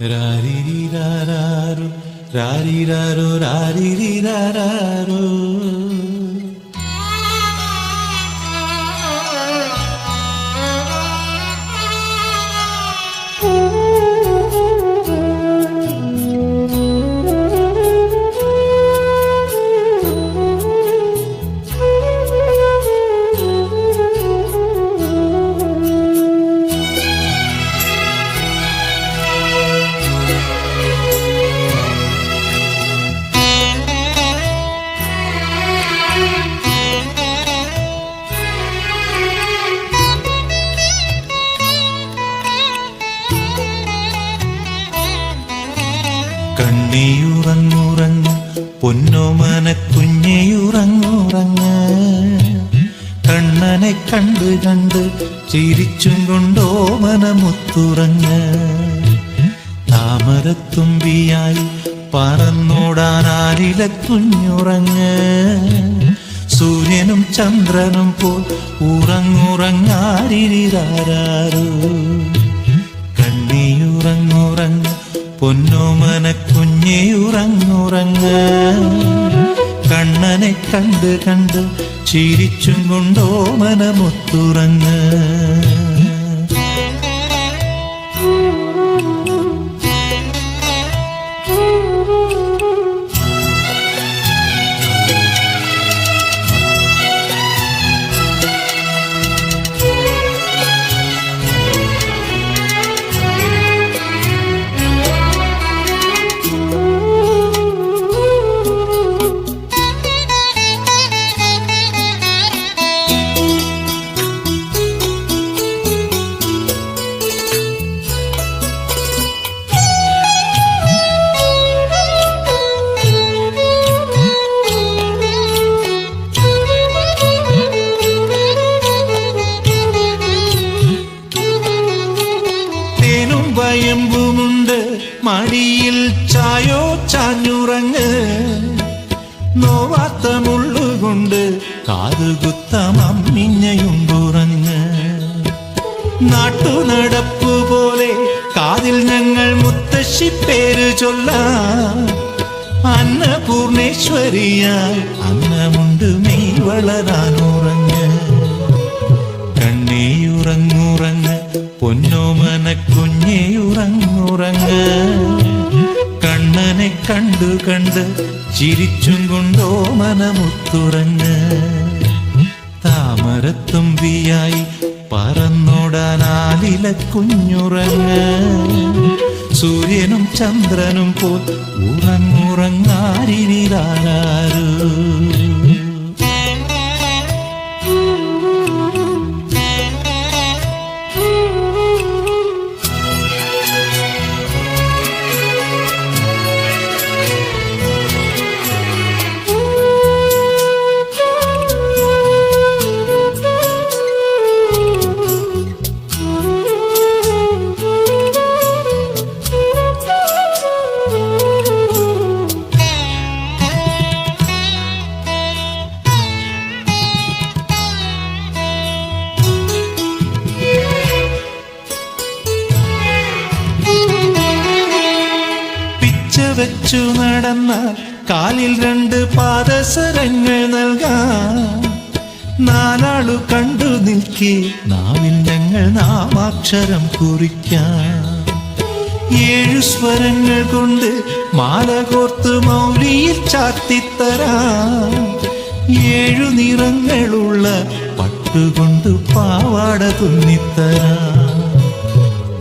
Ra-ri-ri-ra-ra-ro, ra-ri-ra-ro, ra-ri-ri-ra-ra-ro. കണ്ണിയുറങ്ങുറങ്ങ് പൊന്നോമന കുഞ്ഞിയുറങ്ങുറങ്ങ് കണ്ണനെ കണ്ട് കണ്ട് ചിരിച്ചും കൊണ്ടോ മനമുത്തുറങ്ങ. താമരത്തുമ്പിയായി പറന്നോടാനാരില കുഞ്ഞുറങ്ങ് സൂര്യനും ചന്ദ്രനും പോൽ ഉറങ്ങുറങ്ങാരിരാരോ കണ്ണിയുറങ്ങുറങ്ങ് പൊന്നോമന കുഞ്ഞിയുറങ്ങുറങ്ങ് കണ്ണനെ കണ്ട് കണ്ട് ചിരിച്ചും കൊണ്ടോമന മുത്തുറങ്ങ് നോവാത്ത മുള്ളുകൊണ്ട് കാതുകുത്തം അമ്മിഞ്ഞയുണ്ടുറങ്ങ് നാട്ടുനടപ്പു പോലെ കാതിൽ ഞങ്ങൾ മുത്തശ്ശി പേര് ചൊല്ല. അന്നപൂർണേശ്വരിയായി അന്നമുണ്ട് മെയ് വളരാനുറങ്ങ് കണ്ണേയുറങ്ങുറങ്ങ് പൊന്നോമന കുഞ്ഞേയുറങ്ങുറങ്ങ് കണ്ണനെ കണ്ടു കണ്ട് ചിരിച്ചും കൊണ്ടോ മനമുത്തുറങ്ങ് താമരത്തുമ്പിയായി പറന്നോടാനാലില കുഞ്ഞുറങ്ങ്. സൂര്യനും ചന്ദ്രനും പോൽ ഉറങ്ങുറങ്ങാരിരാരോ നാവിൽ ഞങ്ങൾ നാമാക്ഷരം കുറിക്കാം. ഏഴു സ്വരങ്ങൾ കൊണ്ട് മാല കോർത്ത് മൗലിയിൽ ചാത്തിത്തരാം. ഏഴു നിറങ്ങളുള്ള പട്ടുകൊണ്ട് പാവാട തുന്നിത്തരാം.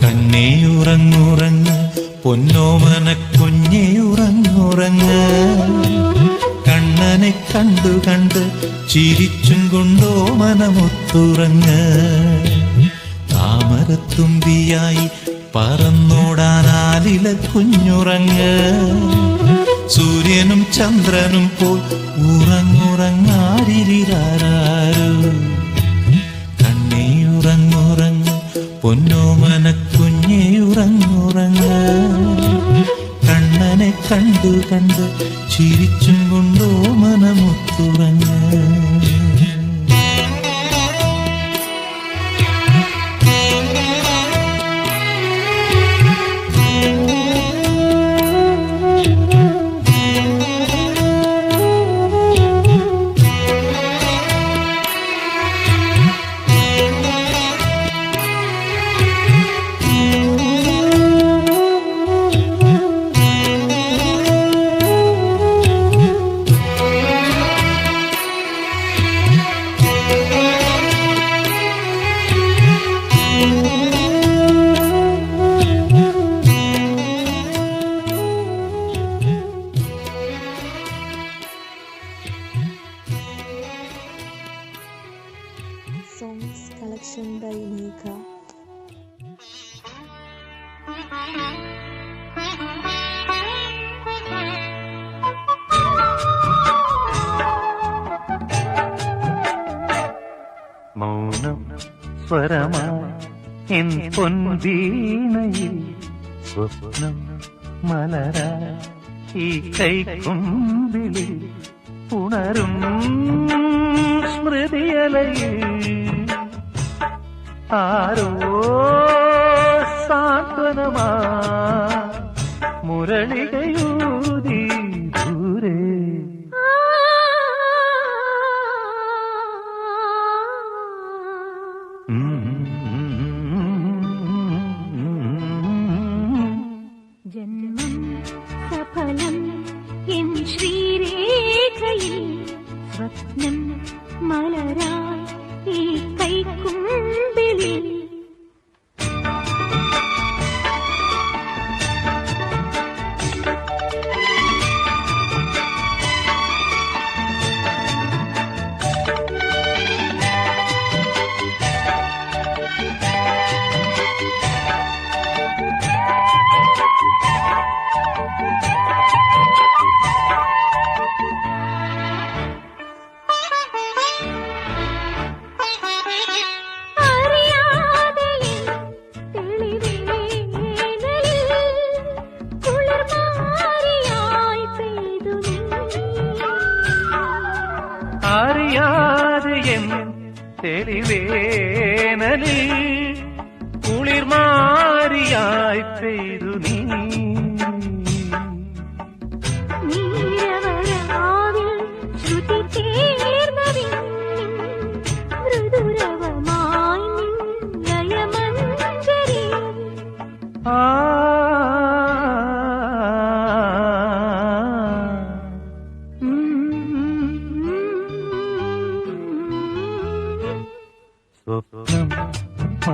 കണ്ണേയുറങ്ങുറങ്ങ് പൊന്നോമന കുഞ്ഞേയുറങ്ങുറങ്ങ് കണ്ണനെ കണ്ടു കണ്ട് ചിരിച്ചും കൊണ്ടോ മനമൊത്തുറങ്ങ്. താമരത്തുമ്പിയായി പറന്നോടാനാലില കുഞ്ഞുറങ്ങ്. സൂര്യനും ചന്ദ്രനും പോൽ ഉറങ്ങുറങ്ങാരിരാരോ കണ്ണീയുറങ്ങുറങ്ങ് പൊന്നോമന കുഞ്ഞേയുറങ്ങുറങ്ങ് കണ്ണനെ കണ്ടു കണ്ട് ചിരിച്ചും കൊണ്ടോ മനമുത്തുറങ്ങ്. പരമാ സ്വപ്നം മലരാ ഈ കൈക്കും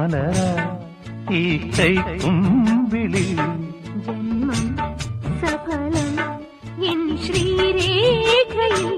മലര ഈ കൈത്തുമ്പിളി ജന്മം സഫലം എൻ ശ്രീരേഖയിൽ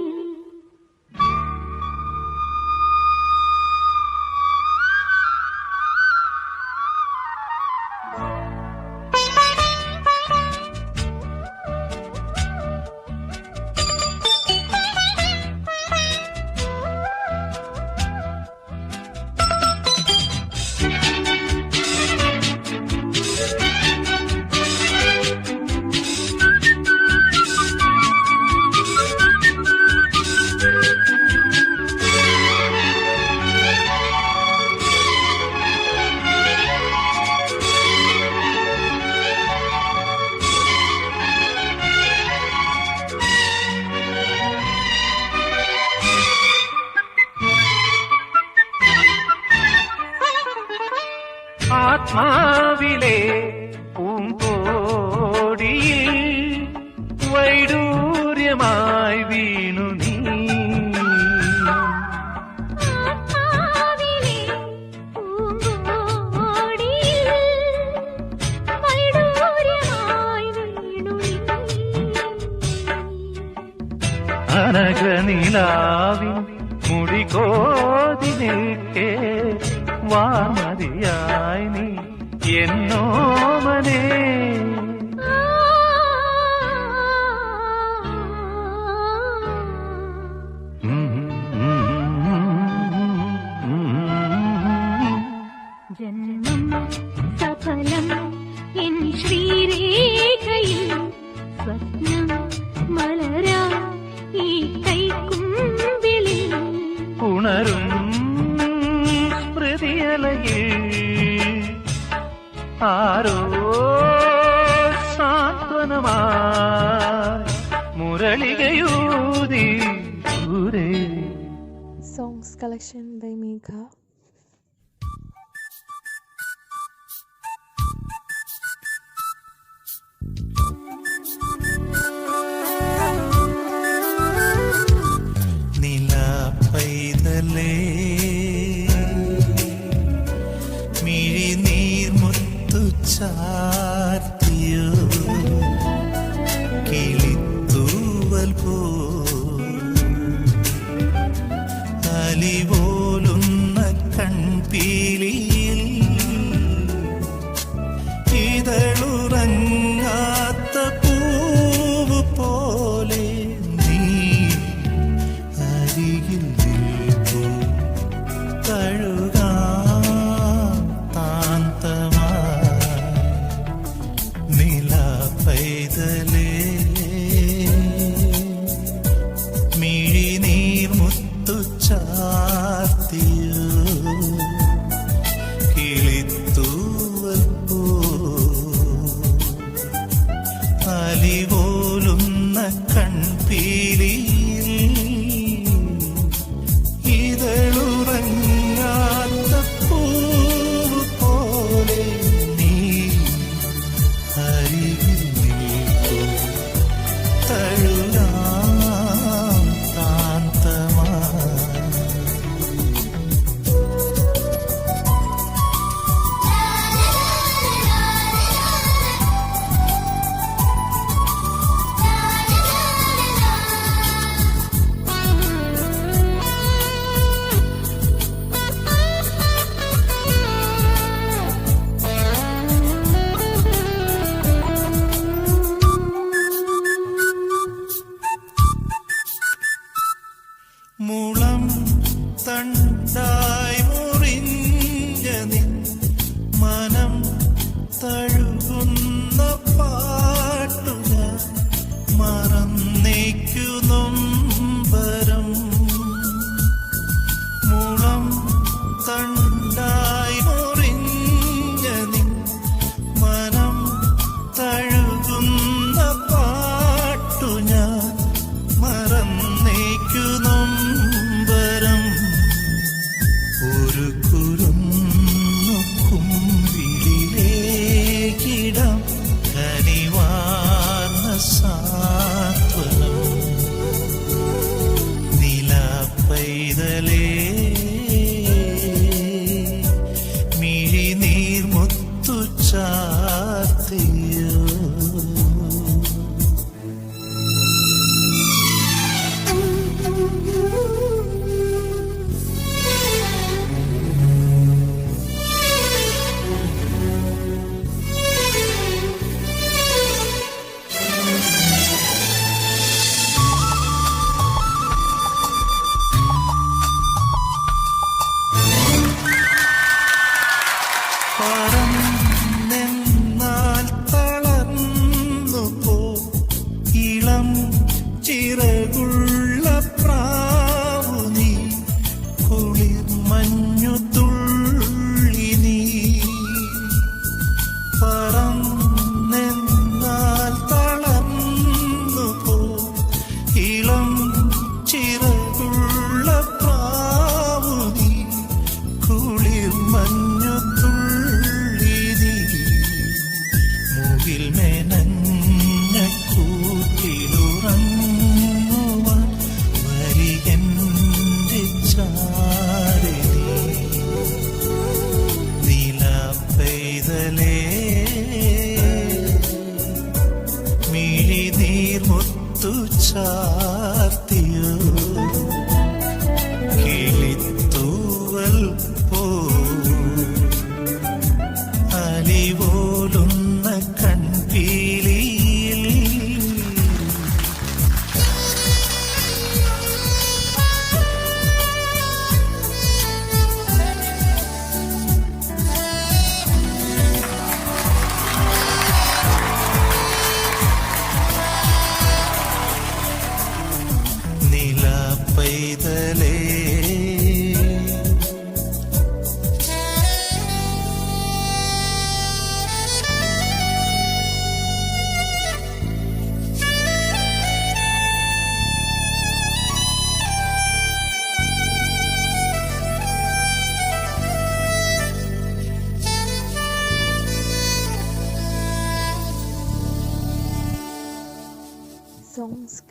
ചിറകുള്ള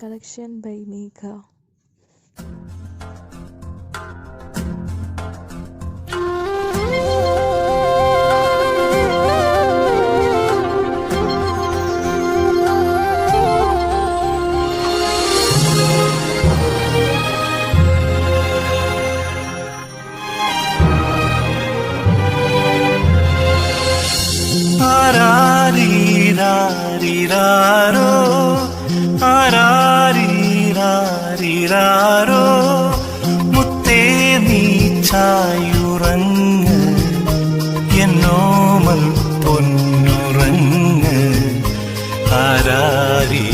Collection by Megha. കോമൽ പൊന്നുറങ്ങ്. ആരാരി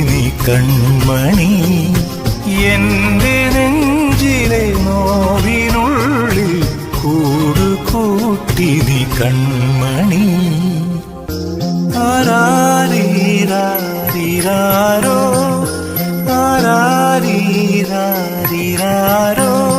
നീ കൺമണി. എന്റെ നെഞ്ചിലെ നോവിനുള്ളിൽ കൂടുകൂട്ടി നീ കൺമണി. ആരാരീരാരോ ആരാരീരാരിരാരോ.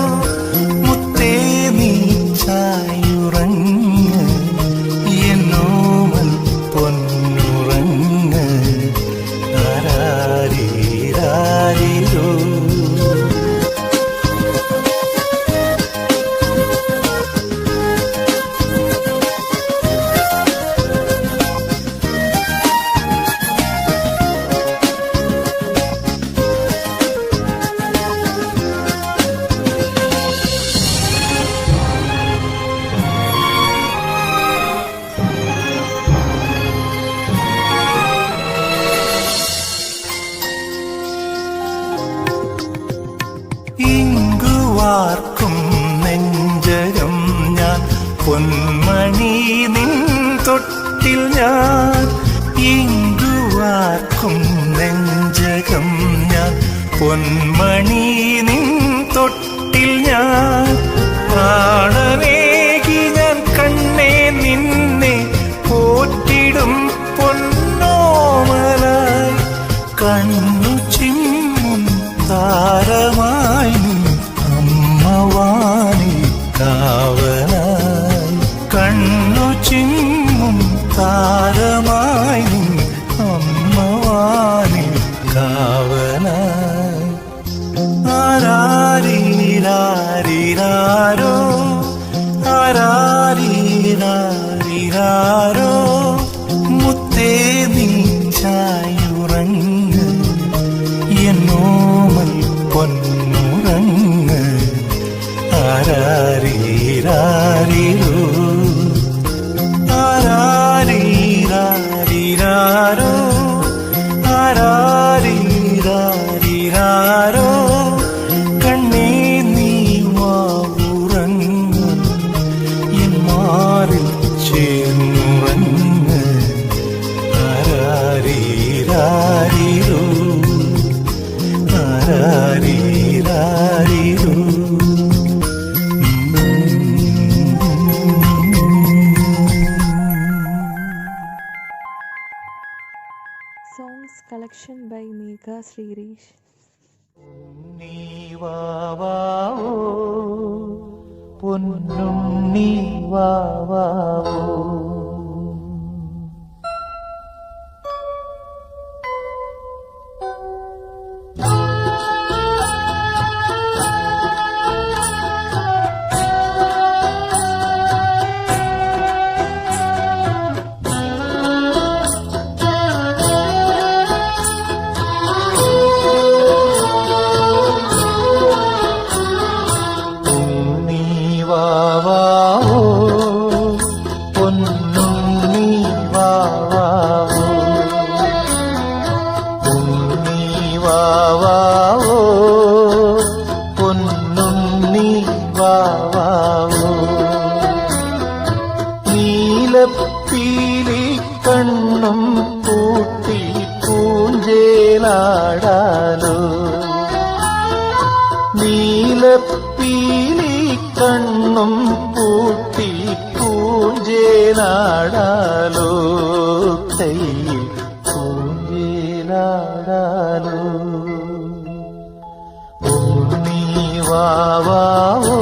Megha Srirish. നീ വാവാവോ പൂഞ്ചേലാടാലോ ഉണ്ണി വാവാവോ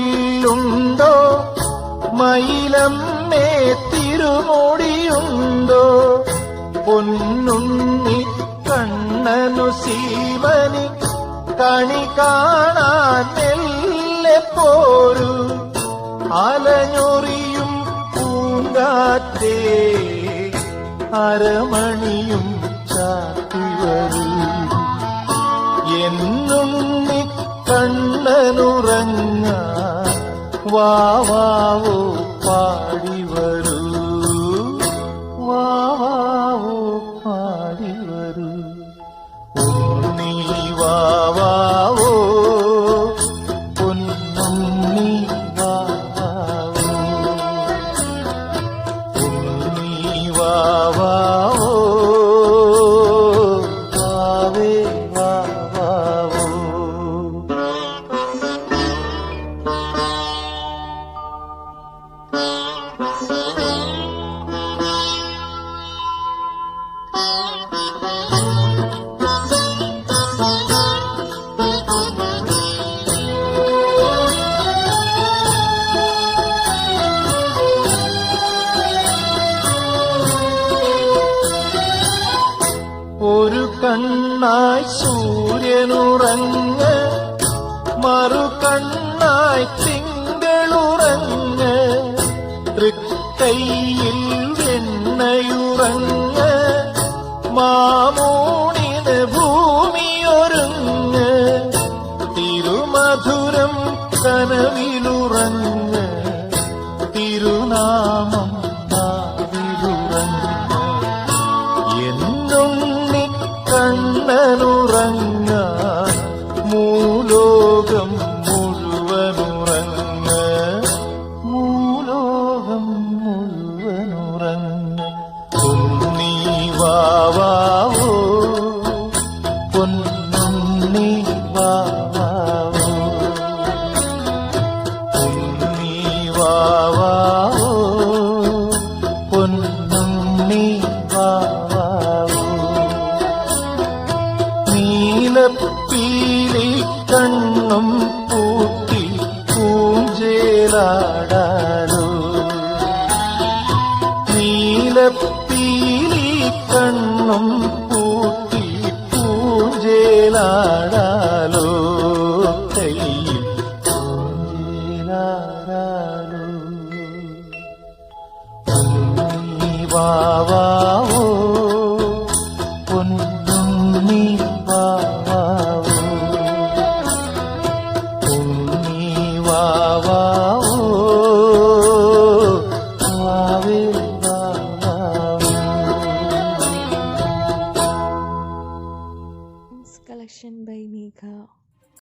മഴവില്ലുണ്ടോ മയിലമ്മേ തിരുമുടിയുണ്ടോ? പൊന്നുണ്ണി കണ്ണനു ശിവനി കണി കാണാൻ മെല്ലെ പോരു. അലഞ്ഞൊറിയും പൂങ്കാറ്റേ അരമണിയും ചാത്തിവരും എന്നുണ്ണി കണ്ണനുറങ്ങ വാവാവോ പാടി വരൂ. വാവാവോ പാടി വരൂ. ഉണ്ണി വാവാവോ പൊന്നുണ്ണി വാവാവോ ഉണ്ണി വാവേ മാമൂണിന് ഭൂമിയൊരുങ്ങ് തിരുമധുരം കനവിലുറങ്ങ് നീലപ്പീലി കണ്ണും പൂട്ടി പൂഞ്ചേലാടാലോ നീലപ്പീലി കണ്ണും